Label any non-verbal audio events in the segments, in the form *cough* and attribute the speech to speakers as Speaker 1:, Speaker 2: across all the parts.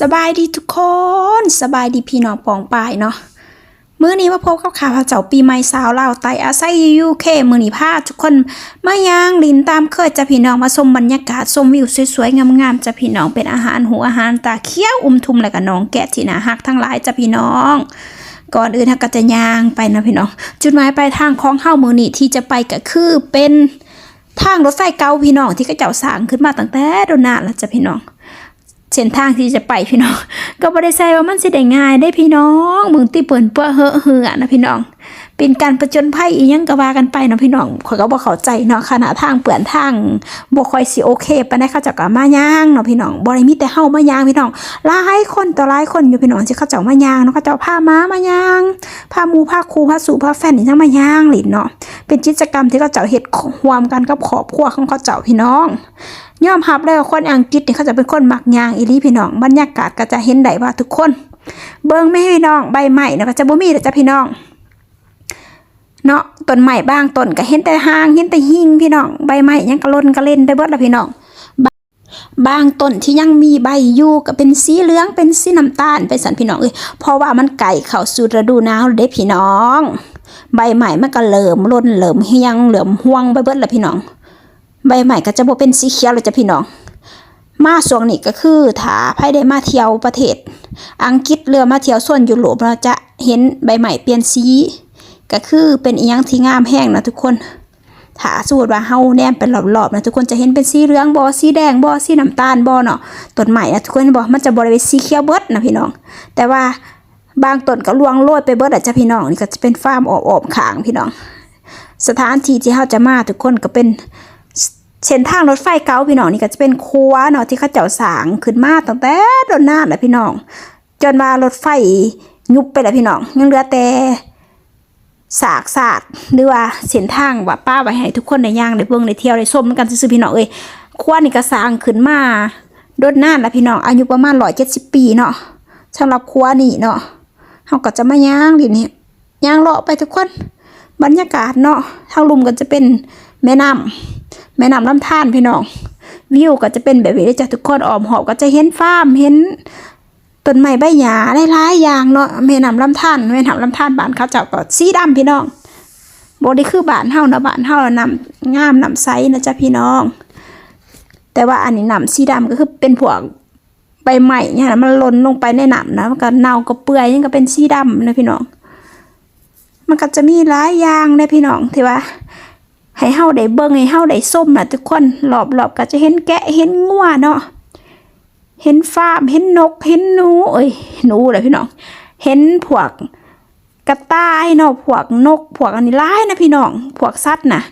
Speaker 1: สบายดีทุกคนสบายดีพี่น้องปองปายเนาะมื้อนี้มาพบกับข่าวพระเจ้าปีใหม่สาวลาวไตอาศัยอยู่ยูเคมื้อนี้พาทุกคนมาย่างลินตามเคยจะพี่น้องมาชมบรรยากาศชมวิวสวยๆงามๆจะพี่น้องเป็นอาหารหูอาหารตาเคี้ยวอุ้มทุมแล้วก็น้องแกะที่น่าฮักทั้งหลายจะพี่น้อง ก่อนอื่นฮักก็จะย่างไปนะพี่น้อง จุดหมายปลายทางของเฮามื้อนี้ที่จะไปก็คือเป็นทางรถไฟเก่าพี่น้องที่เขาเจ้าสร้างขึ้นมาตั้งแต่โดนนานแล้วจ้ะพี่น้อง เส้นทางที่จะไปพี่น้อง ก็บ่ได้ใส่ว่ามันสิได้ง่ายได้พี่น้องมึงติเปิ่นเปื้อเฮอเหือนะพี่น้อง เป็นการประจนภัยอีหยังก็ว่ากันไปเนาะพี่น้องข่อยก็บ่เข้าใจเนาะขณะทางเปื่อนทางบ่ค่อยสิโอเคปานใดเขาเจ้าก็มาย่างเนาะพี่น้องบ่ได้มีแต่เฮามาย่างพี่น้องหลายคนต่อหลายคนอยู่พี่น้องที่เขาเจ้ามาย่างเนาะเขาเจ้าพาม้ามาย่างพาหมู่พาครูพาสู่พาแฟนนี่ทั้งมาย่างหลินเนาะเป็นกิจกรรมที่เขาเจ้าเฮ็ดร่วมกันกับครอบครัวของเขาเจ้าพี่น้อง ยอมรับเลยว่าคนอังกฤษเนี่ยเขาจะเป็นคนมักยางอีลีพี่น้องบรรยากาศก็จะเห็นได้ว่าทุกคน เบิ่งไม่ให้พี่น้องใบใหม่นะก็จะบ่มีแต่จะพี่น้องเนาะต้นใหม่บ้างต้นก็เห็นแต่หางเห็นแต่หิ่งพี่น้องใบใหม่ยังกระล่นกระเล่นไปเบิดละพี่น้องบางบางต้นที่ยังมีใบอยู่ก็เป็นสีเหลืองเป็นสีน้ำตาลเป็นสันพี่น้องเอ้ยเพราะว่ามันไก่เข้าสู่ฤดูหนาวเด้พี่น้อง ใบใหม่มันก็เหลิมล่นเหลิมเฮียงเหลิมห่วงไปเบิดละพี่น้อง ใบใหม่ก็จะบ่เป็นสีเขียวเลยจ้ะพี่น้อง มาช่วงนี้ก็คือถ้าไผได้มาเที่ยวประเทศ อังกฤษเรือมาเที่ยวส่วนยุโรปเราจะเห็นใบใหม่เปลี่ยนสีก็คือเป็นอีหยังที่งามแห้งนะทุกคนถ้าสมมติว่าเฮาแนมเป็นรอบๆนะทุกคนจะเห็นเป็นสีเหลืองบ่สีแดงบ่สีน้ำตาลบ่เนาะต้นใหม่นะทุกคนบ่มันจะบ่ได้เป็นสีเขียวเบิดนะพี่น้อง แต่ว่าบางต้นก็ลวงโรยไปเบิดอะจ้ะพี่น้องนี่ก็จะเป็นฟาร์มออบๆขางพี่น้อง สถานที่ที่เฮาจะมาทุกคนก็เป็น เส้นทางรถไฟเก่าพี่น้องนี่ก็จะเป็นคัวเนาะที่เขาเจ้าสางขึ้นมาตั้งแต่โดนนานแหละพี่น้อง จนว่ารถไฟยุบไปแล้วพี่น้องยังเหลือแต่สากศาสตร์หรือว่าเส้นทางว่าป้าไว้ให้ทุกคนในย่างได้เบิ่งได้เที่ยวได้ชมกันซื่อพี่น้องเอ้ยคัวนี่ก็สางขึ้นมาโดนนานแล้วพี่น้องอายุประมาณ170ปีเนาะสำหรับคัวนี่เนาะเฮาก็จะมาย่างดินี่ย่างเลาะไปทุกคน บรรยากาศเนาะทางลุมก็จะเป็นแม่น้ำ แม่น้ำลำธารพี่น้องวิวก็จะเป็นแบบนี้เลยจ้ะทุกคนออมหอบก็จะเห็นฟาร์มเห็นต้นไม้ใบหญ้าหลายๆอย่างเนาะแม่น้ำลำธารแม่น้ำลำธารบ้านเขาเจ้าก็สีดำพี่น้องบ่ได้คือบ้านเฮานะบ้านเฮานำงามน้ำใสนะจ๊ะพี่น้อง แต่ว่าอันนี้น้ำสีดำก็คือเป็นพวกใบไม้เนี่ยมันหล่นลงไปในน้ำนะมันก็เน่าก็เปื่อยยังก็เป็นสีดำนะพี่น้อง มันก็จะมีหลายอย่างเลยพี่น้องที่ว่า ให้เฮาได้เบิ่งให้เฮาได้ส้มนะทุกคนรอบๆก็จะเห็นแกะเห็นงัวเนาะเห็นฟาร์มเห็นนกเห็นหนู เอ้ยหนูแหละพี่น้อง เห็นพวกกระต่ายเนาะพวกนกพวกอันนี้หลายนะพี่น้องพวกสัตว์นะ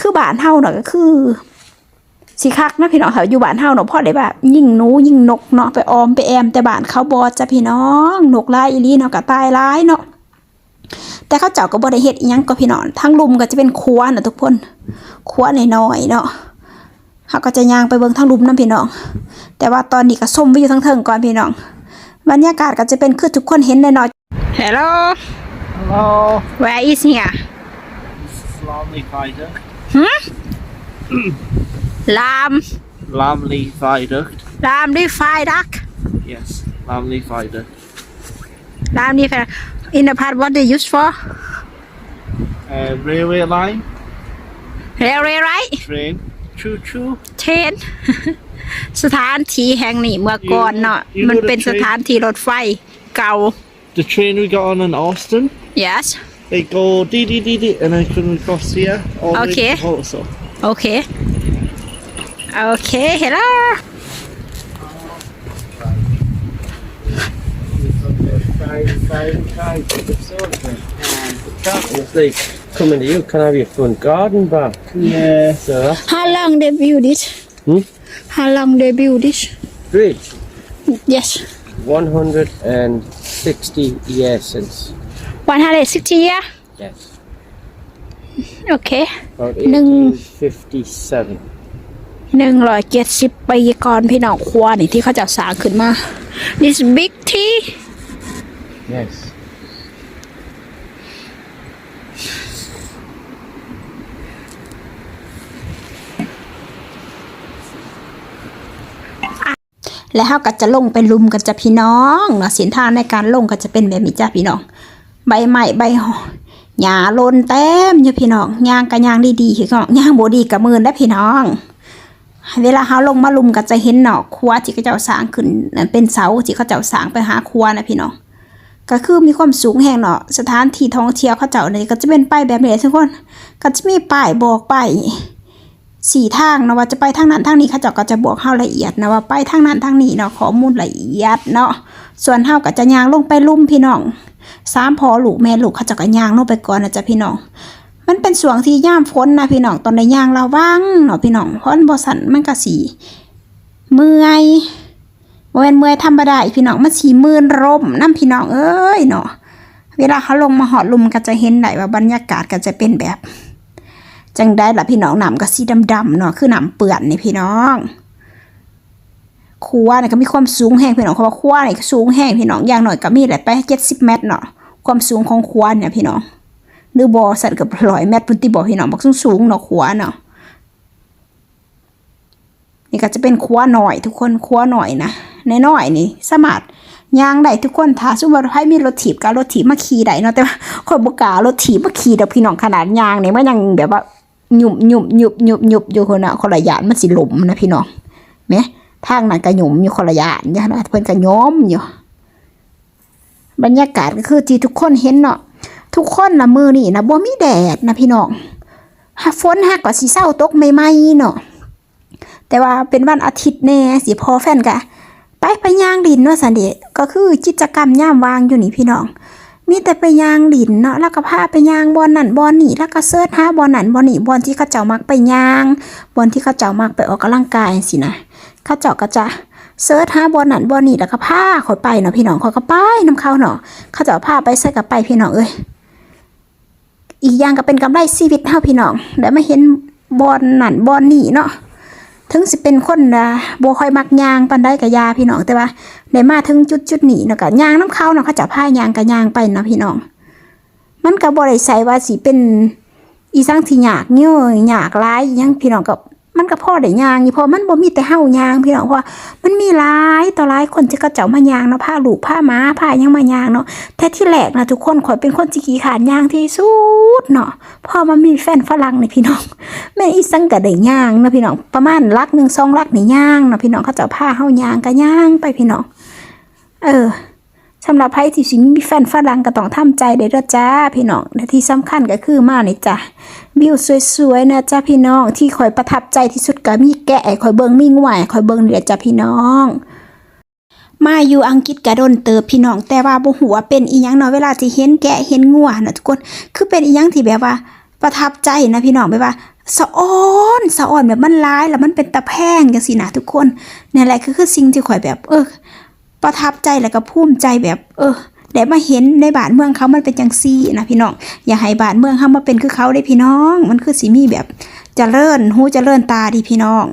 Speaker 1: คือบ้านเฮาเนาะก็คือสิคักนะพี่น้องเขาอยู่บ้านเฮาเนาะพ่อได้แบบยิ่งหนูยิ่งนกเนาะไปออมไปแอมแต่บ้านเขาบอจ้ะพี่น้องนกหลายอีลีเนาะกระต่ายหลายเนาะ แต่เขาเจ้าก็บ่ได้เฮ็ดอิหยังก็พี่น้องทั้งลุมก็จะเป็นครัวน่ะทุกคนครัวน้อยๆเนาะเฮาก็จะย่างไปเบิ่งทั้งลุมนํพี่น้อง แต่ว่าตอนนี้ก็ส้มวิวทั้งเทิงก่อนพี่น้องบรรยากาศก็จะเป็นคือทุกคนเห็นแน่นอน Hello
Speaker 2: Hello,
Speaker 1: where is here
Speaker 2: Lovely Fighter.
Speaker 1: ลาม
Speaker 2: Lovely Viaduct.
Speaker 1: ลามดีไฟดัก
Speaker 2: Yes, Lovely Viaduct.
Speaker 1: ลามดีไฟ in the part what they use for
Speaker 2: Uh, railway line,
Speaker 1: railway right
Speaker 2: train, choo choo.
Speaker 1: เทน *laughs* สถานที่แห่งนี้เมื่อก่อนเนาะ
Speaker 2: You- you
Speaker 1: มันเป็น
Speaker 2: know the
Speaker 1: สถานที่รถไฟเก่า
Speaker 2: The train we got on in Austin,
Speaker 1: yes
Speaker 2: they go dee dee dee dee, and then come across here. All the way
Speaker 1: Okay.
Speaker 2: to Walsall.
Speaker 1: โอเ คโอเคเห็นแล้ว
Speaker 3: It's like coming to you, can I have your front garden back?
Speaker 2: Yeah.
Speaker 3: So that's
Speaker 1: How long they build it
Speaker 3: Hmm?
Speaker 1: How long they build it
Speaker 3: bridge.
Speaker 1: Yes
Speaker 3: 160 years since.
Speaker 1: 160 year
Speaker 3: Yes.
Speaker 1: โอเค
Speaker 3: About
Speaker 1: Nung-
Speaker 3: 1857.
Speaker 1: หนึ่งร้อยเจ็ดสิบปีก่อนพี่น้องครัวนี่ที่เขาจะสร้างขึ้นมา this big tea
Speaker 3: Yes.
Speaker 1: แล้วเฮาก็จะลงไปลุมกันจะพี่น้องเนาะเส้นทางในการลงก็จะเป็นแบบนี้จ้ะพี่น้อง ใบไม้ใบหอหญ้าโลนเต็มอยู่พี่น้องย่างก็ย่างดีๆพี่น้องย่างโบดีก็มืนได้พี่น้องเวลาเฮาลงมาลุมก็จะเห็นหนอกครัวที่เขาเจ้าสร้างขึ้นนั่นเป็นเสาที่เขาเจ้าสร้างไปหาครัวนะพี่น้อง ก็คือมีความสูงแห่งเนาะสถานที่ท่องเที่ยวเขาเจ้าเนี่ยก็จะเป็นป้ายแบบนี้ทุกคนก็จะมีป้ายบอกป้ายสี่ทางเนาะว่าจะไปทางนั้นทางนี้เขาเจ้าก็จะบอกเฮาละเอียดนะว่าไปทางนั้นทางนี้เนาะข้อมูลละเอียดเนาะส่วนเฮาก็จะยางลงไปลุ่มพี่น้องสามพอลูกแม่ลูกเขาเจ้าก็ยางลงไปก่อนนะจ๊ะพี่น้องมันเป็นช่วงที่ย่ามฝนนะพี่น้องตอนในย่างระวังเนาะพี่น้องเพราะมันบ่สันมันก็สีเมื่อย บ่แม่นเมื่อยธรรมดาอีพี่น้องมันสีมื่นร่มน้ำพี่น้องเอ้ยเนาะเวลาเขาลงมาหอดลุมก็จะเห็นได้ว่าบรรยากาศก็จะเป็นแบบ จังได้ละพี่น้องหน้ำก็สีดำๆเนาะคือหน้ำเปื่อนนี่พี่น้องครัวเนี่ยก็มีความสูงแห้งพี่น้องเพราะว่าครัวเนี่ยสูงแห้งพี่น้องอย่างหน่อยก็มีแหละไปเจ็ดสิบเมตรเนาะความสูงของครัวเนี่ยพี่น้องหรือบอสันกับร้อยเมตรพุ่นติบอพี่น้องบอกสูงสูงๆเนาะขวเนาะนี่ก็จะเป็นขวหน่อยทุกคนขวหน่อยนะ นน้อยๆนี่ สามารถย่างได้ทุกคนถ้าสมมติว่าให้มีรถถีบกับรถถีบมาขี่ได้เนาะแต่ว่าคนบุกล้ารถถีบมาขี่เดอกพี่น้องขนาดย่างเนี่ยมันยังแบบว่าหยุบหยุบหยุบหยุบหยุบอยู่คนน่ะคนละยานมันสิหลมนะพี่น้องแหมทางนั้นก็หยุมอยู่คนละยานเนี่ยนะเพิ่นก็ย้อมอยู่ บรรยากาศก็คือที่ทุกคนเห็นเนาะทุกคนละมือนี่นะบ่มีแดดนะพี่น้องหาฝนฮักก็สิเศร้าตกใหม่เนาะแต่ว่าเป็นวันอาทิตย์แน่สิพอแฟนกะ ไปไปย่างดินเนาะสันเดก็คือกิจกรรมย่ามวางอยู่นี่พี่น้อง มีแต่ไปย่างดินเนาะแล้วก็พาไปย่างบอนนั่นบอนนี่แล้วก็เสิร์ชหาบอนนั่นบอนนี่บอนที่เขาเจ้ามักไปย่างบอนที่เขาเจ้ามักไปออกกำลังกายสินะเขาเจ้าก็จะเสิร์ชหาบอนนั่นบอนนี่แล้วก็พาเขาไปเนาะพี่น้องเขาก็ไปน้ำเขาเนาะเขาเจ้าพาไปใส่กับไปพี่น้องเอ้ยอีกอย่างก็เป็นกำไรชีวิตเฮาพี่น้องได้มาเห็นบอลนั่นบอลนี่เนาะ ถึงสิเป็นคนนะบ่ค่อยมักยางปันไดกับยาพี่น้องแต่ว่าในมาถึงจุดจุดหนี้เนาะกับยางน้ำเขาเนาะเขาจะพายางกับยางไปเนาะพี่น้อง มันก็บ่ได้ใส่ว่าสิเป็นอีสังที่ยากเงี้ยยากร้ายยังพี่น้องกับ มันก็พ่อได้ยางอยู่พอมันบ่มีแต่เฮายางพี่น้องเพราะว่ามันมีหลายต่อหลายคนที่เขาเจ้ามายางเนาะผ้าลูกผ้าม้าผ้ายังมายางเนาะแต่ที่แรกนะทุกคนข่อยเป็นคนจิขี้ขานยางที่สุดเนาะพอมามีแฟนฝรั่งนี่พี่น้องแม่อีสังกะได้ยางนะพี่น้องประมาณลักหนึ่งสองลักนี่ยางเนาะพี่น้องเขาจะเอาผ้าเฮายางก็ยางไปพี่น้อง เออ สำหรับใครที่สิมีแฟนฝรั่งก็ต้องทำใจเด้อจ้าพี่น้องและที่สำคัญก็คือมานี่จ้ะวิวสวยๆนะจ้าพี่น้องที่ข่อยประทับใจที่สุดก็มีแกะข่อยเบิงมีงวายข่อยเบิงนี่แหละจ้าพี่น้องมาอยู่อังกฤษกะดนเติบพี่น้องแต่ว่าบ่ฮู้ว่าเป็นอีหยังเนาะเวลาที่เห็นแกะเห็นงัวนะทุกคนคือเป็นอีหยังที่แบบว่า ประทับใจนะพี่น้องแบบว่าสะอ้อนสะอ้อนแบบมันร้ายแล้วมันเป็นตะแพงจังซี่นะทุกคนนี่นแหละคือคือสิ่งที่ข่อยแบบเออ ประทับใจแล้วก็ภูมิใจแบบ เออได้มาเห็นในบาทเมืองเขามันเป็นจังซี่นะพี่น้อง อย่าให้บาทเมืองเขามาเป็นคือเขาได้พี่น้อง มันคือสีมีแบบจเจริญหูจเจริญตาดีพี่น้อง